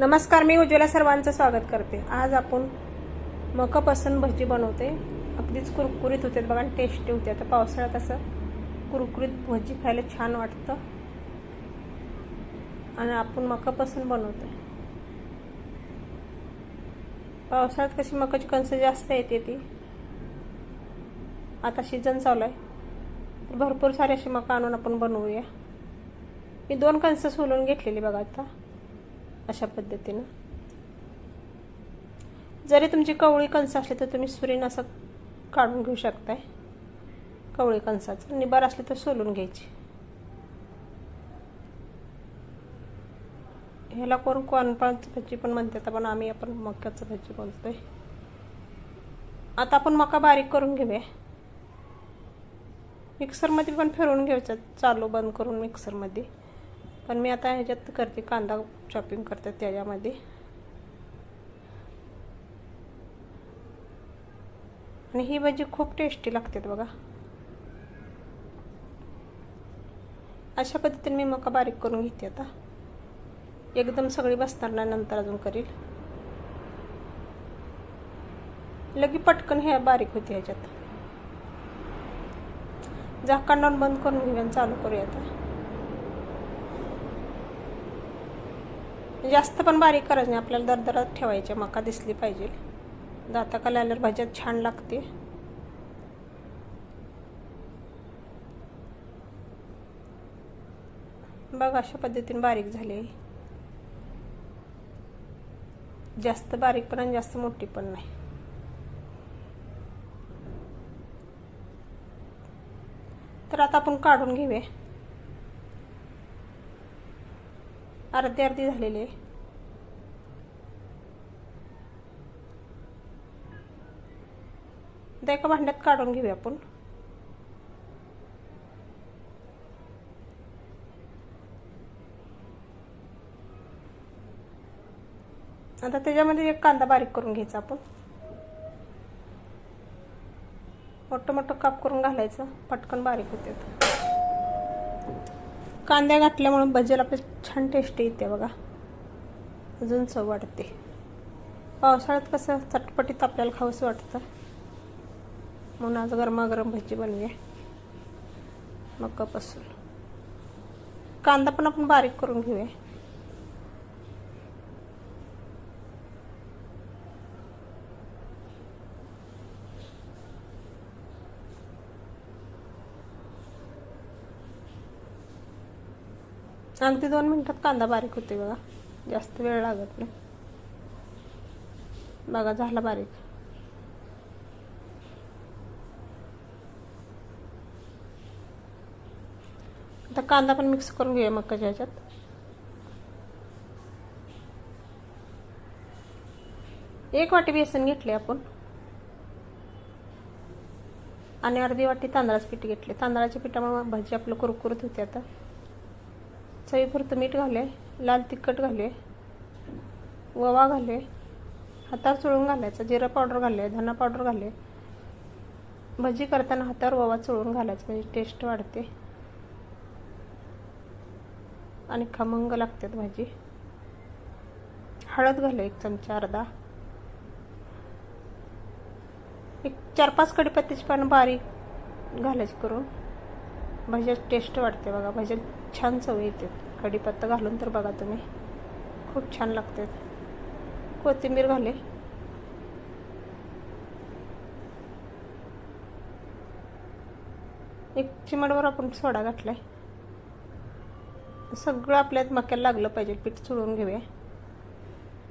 नमस्कार मी उज्ज्वला सर्वांचं स्वागत करते. आज आपण मकापासून भजी बनवते. अगदीच कुरकुरीत होते. बघा टेस्टी होते. आता पावसाळ्यात असं कुरकुरीत भजी खायला छान वाटतं. आणि आपण मकापासून बनवतो पावसाळ्यात कशी मकाची कणसं जास्त येते ती. आता सीझन चालू आहे. भरपूर सारे अशी मका आणून आपण बनवूया. मी दोन कणसं सोलून घेतलेली बघा आता. अशा पद्धतीनं. जरी तुमची कवळी कणसं असली तर तुम्ही सुरीन असं काढून घेऊ शकताय. कवळी कणसाचं निबार असली तर सोलून घ्यायची. ह्याला कोण कॉर्नफ्लॉवरची भजी पण म्हणतात पण आम्ही आपण मक्याचं भजी बोलतोय आता आपण मका बारीक करून घेऊया. मिक्सरमध्ये पण फिरवून घ्यायचं. चालू बंद करून मिक्सरमध्ये. पण मी आता ह्याच्यात करते कांदा चॉपिंग करते त्याच्यामध्ये. आणि ही भाजी खूप टेस्टी लागते बघा. अशा पद्धतीने मी मका बारीक करून घेते आता. एकदम सगळी बसणार नाही नंतर अजून करील. लगे पटकन ह्या बारीक होते ह्याच्यात. झाकण बंद करून घेऊन आणि चालू करूया आता. जास्त पण बारीक करायचं नाही. आपल्याला दरदरात ठेवायचे. मका दिसली पाहिजे. दाताखाली आल्यावर भाज्यात छान लागते. बघ अशा पद्धतीने बारीक झाले. जास्त बारीक पण आणि जास्त मोठी पण नाही. तर आता आपण काढून घेऊया. अर्धे अर्धी झालेली. आहे आता एका भांड्यात काढून घेऊया आपण. आता त्याच्यामध्ये एक कांदा बारीक करून घ्यायचा आपण. मोठं मोठं काप करून घालायचं. पटकन बारीक होते कांद्या घातल्यामुळे भजीला आपल्या छान टेस्ट येते बघा. अजून चव वाटते पावसाळ्यात कसं चटपटीत आपल्याला खावंसं वाटतं. म्हणून आज गरमागरम भजी बनवूया. मकापासून. कांदा पण आपण बारीक करून घेऊया. अगदी दोन मिनटात कांदा बारीक होते बघा. जास्त वेळ लागत नाही. बघा झाला बारीक. आता कांदा पण मिक्स करून घेऊया मकाच्या ह्याच्यात. एक वाटी बेसन घेतले आपण. आणि अर्धी वाटी तांदळाचं पीठ घेतले तांदळाच्या पिठामुळे भाजी आपलं कुरकुरत होते आता. चवीपुरतं मीठ घाले लाल तिखट घाले ओवा घाले हातावर चोळून घालायचं जिरा पावडर घाले धना पावडर घाले भजी करताना हातावर ओवा चोळून घालायचं म्हणजे टेस्ट वाढते. आणि खमंग लागतात भाजी. हळद घाले एक चमचा अर्धा. एक चार पाच कडीपत्त्याची पानं बारीक घालायची करून. भाज्यात टेस्ट वाटते बघा भाज्यात छान चव येते. कढीपत्ता घालून तर बघा तुम्ही. खूप छान लागते. कोथिंबीर घाले. एक चिमडवर आपण सोडा घातलाय. सगळं आपल्यात मक्याला लागलं पाहिजे. पीठ चुळून घेऊया.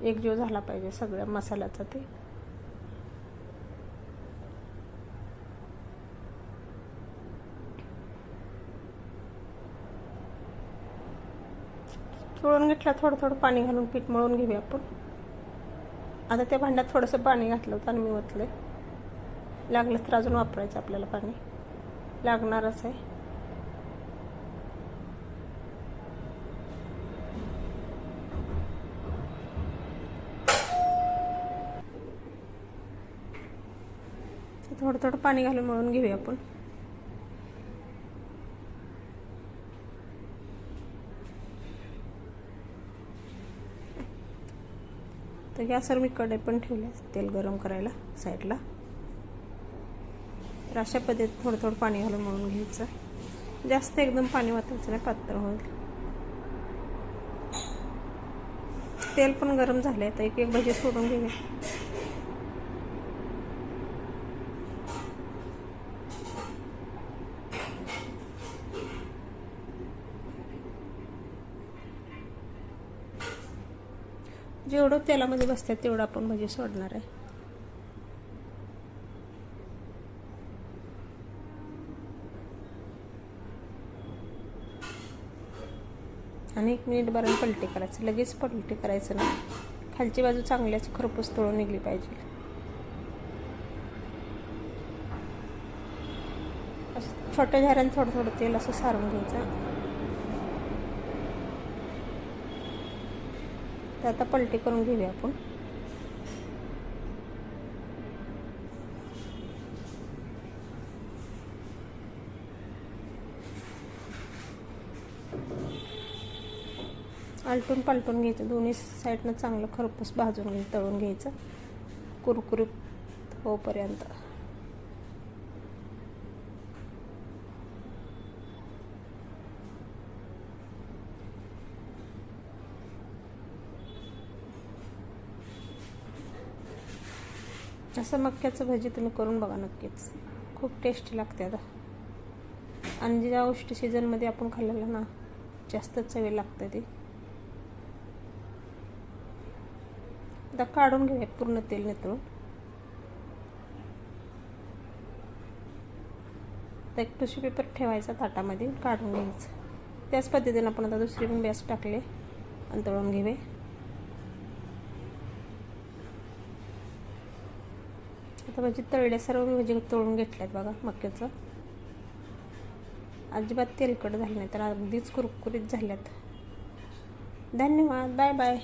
एक जीव झाला पाहिजे सगळ्या मसाल्याचा ते. चोळून घेतला थोडं थोडं पाणी घालून पीठ मळून घेऊया आपण. आता त्या भांड्यात थोडंसं पाणी घातलं होतं आणि मी ओतलं. लागलं तर अजून वापरायचं आपल्याला पाणी. लागणारच आहे. थोडं थोडं पाणी घालून मळून घेऊया आपण. गॅसवर मी कढई पण ठेवले तेल गरम करायला साईडला. तर अशा पद्धतीत थोडं थोडं पाणी घालून म्हणून घ्यायचं. जास्त एकदम पाणी वाचायचं नाही पातळ होईल. तेल पण गरम झाले तर एक एक भजी सोडून घेऊया जेवढं तेलामध्ये म्हणजे बसतात तेवढं आपण भजी सोडणार आहे. आणि एक मिनिट बरं पलटी करायचं. लगेच पलटी करायचं नाही खालची बाजू चांगल्याच खरपूस तळून निघली पाहिजे. असं छोट्या झाऱ्यानं थोडं थोडं तेल असं सारून घ्यायचं. तर आता पलटी करून घेऊया आपण. आलटून पालटून घ्यायचं. दोन्ही साईडनं चांगलं खरपूस भाजून घ्यायचं तळून घ्यायचं. कुरकुरीत होपर्यंत असं मक्याचं भजी तुम्ही करून बघा नक्कीच. खूप टेस्टी लागते आता. आणि ज्या औष्टी सीझनमध्ये आपण खाल्लेलं ना जास्त चवी लागते ती. आता काढून घेऊया पूर्ण तेल नेतळून. एक टिश्यू पेपर ठेवायचा ताटामध्ये काढून घ्यायचं. त्याच पद्धतीने आपण आता दुसरी पण बॅस टाकले आणि तळून घेऊया. आता म्हणजे तळल्या सर्व मी म्हणजे तळून घेतल्यात बघा मक्याचं. अजिबात तेलकट झालं नाही तर अगदीच कुरकुरीत झाल्यात. धन्यवाद बाय बाय